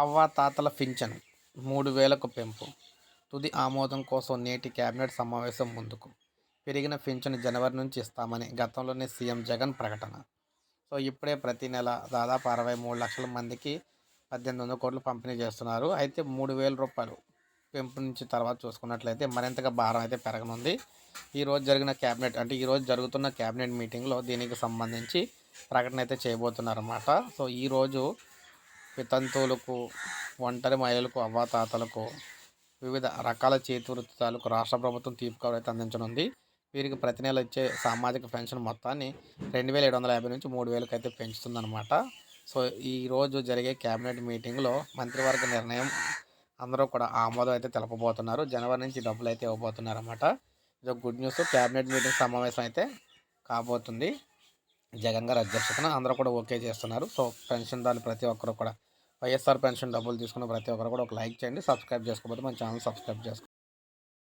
అవ్వ తాతల పింఛన్ మూడు వేలకు పెంపు. తుది ఆమోదం కోసం నేటి కేబినెట్ సమావేశం ముందుకు. పెరిగిన పింఛన్ జనవరి నుంచి ఇస్తామని గతంలోనే సీఎం జగన్ ప్రకటన. సో ఇప్పుడే ప్రతి నెల దాదాపు అరవై మూడు లక్షల మందికి పద్దెనిమిది వందల కోట్లు పంపిణీ చేస్తున్నారు. అయితే మూడు వేల రూపాయలు పెంపు నుంచి తర్వాత చూసుకున్నట్లయితే మరింతగా భారం అయితే పెరగనుంది. ఈరోజు జరిగిన క్యాబినెట్ అంటే ఈరోజు జరుగుతున్న క్యాబినెట్ మీటింగ్లో దీనికి సంబంధించి ప్రకటన అయితే చేయబోతున్నారన్నమాట. సో ఈరోజు వితంతువులకు ఒంటరి మహిళలకు అవ్వాతాతలకు వివిధ రకాల చేతి వృత్తాలకు రాష్ట్ర ప్రభుత్వం తీర్పు కవర్ అయితే అందించనుంది. వీరికి ప్రతి నెల ఇచ్చే సామాజిక పెన్షన్ మొత్తాన్ని రెండు వేల ఏడు వందల యాభై నుంచి మూడు వేలకు అయితే పెంచుతుందన్నమాట. సో ఈరోజు జరిగే క్యాబినెట్ మీటింగ్లో మంత్రివర్గ నిర్ణయం అందరూ కూడా ఆమోదం అయితే తెలపబోతున్నారు. జనవరి నుంచి డబ్బులు అయితే ఇవ్వబోతున్నారు అనమాట ఇది గుడ్ న్యూస్ క్యాబినెట్ మీటింగ్ సమావేశం అయితే కాబోతుంది. జగన్ గారు అధ్యక్షతన అందరూ కూడా ఓకే చేస్తున్నారు. సో పెన్షన్దారులు ప్రతి ఒక్కరు కూడా వైఎస్ఆర్ పెన్షన్ డబ్బులు తీసుకున్న ప్రతి ఒక్కరు కూడా ఒక లైక్ చేయండి సబ్స్క్రైబ్ చేసుకోకపోతే మన ఛానల్ సబ్స్క్రైబ్ చేసుకోండి